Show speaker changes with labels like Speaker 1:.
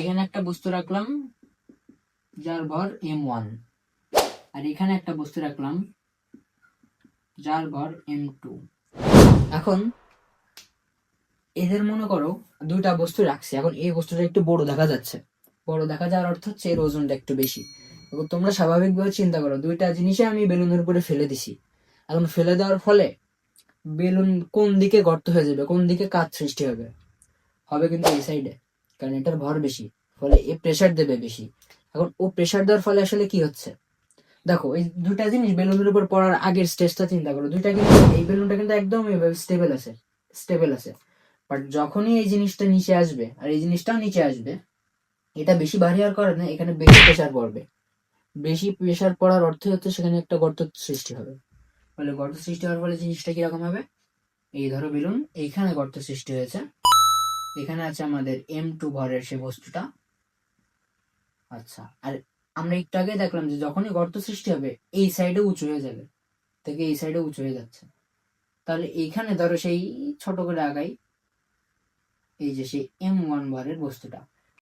Speaker 1: এখানে একটা বস্তু রাখলাম, যার ভর এম ওয়ান আর এখানে একটা বস্তু রাখলাম, যার ভর এম টু এখন এদের মনে করো দুইটা বস্তু রাখছি, এখন এই বস্তুটা একটু বড় দেখা যাচ্ছে। বড় দেখা যাওয়ার অর্থ হচ্ছে এর ওজনটা একটু বেশি। এখন তোমরা স্বাভাবিকভাবে চিন্তা করো, দুইটা জিনিসে আমি বেলুনের উপরে ফেলে দিছি। এখন ফেলে দেওয়ার ফলে বেলুন কোন দিকে গর্ত হয়ে যাবে, কোন দিকে কাজ সৃষ্টি হবে? হবে কিন্তু এই সাইডে কারণ এটার ভর বেশি, ফলে এ প্রেসার দেবে বেশি। এখন ও প্রেসার দেওয়ার ফলে আসলে কি হচ্ছে? দেখো, এই দুটা জিনিস বেলুনের উপর পড়ার আগের স্টেজটা চিন্তা করো। দুইটা কিন্তু, এই বেলুনটা কিন্তু একদম স্টেবল আছে স্টেবল আছে। বাট যখনই এই জিনিসটা নিচে আসবে, আর এই জিনিসটাও নিচে আসবে, এটা বেশি ভারী হওয়ার কারণে এখানে বেশি প্রেসার পড়বে। বেশি প্রেসার পড়ার অর্থই হচ্ছে সেখানে একটা গর্ত সৃষ্টি হবে। ফলে গর্ত সৃষ্টি হওয়ার ফলে জিনিসটা কীরকম হবে? এই ধরো বেলুন, এইখানে গর্ত সৃষ্টি হয়েছে। এখানে আছে আমাদের এম টু ভরের সে বস্তুটা। আচ্ছা আর আমরা একটু আগে দেখলাম যে যখনই গর্ত সৃষ্টি হবে, এই সাইডে উঁচু হয়ে যাবে। থেকে এই সাইডে উঁচু হয়ে যাচ্ছে। তাহলে এইখানে ধরো সেই ছোট করে আগাই। এই যে সেই এম ওয়ান ভরের বস্তুটা।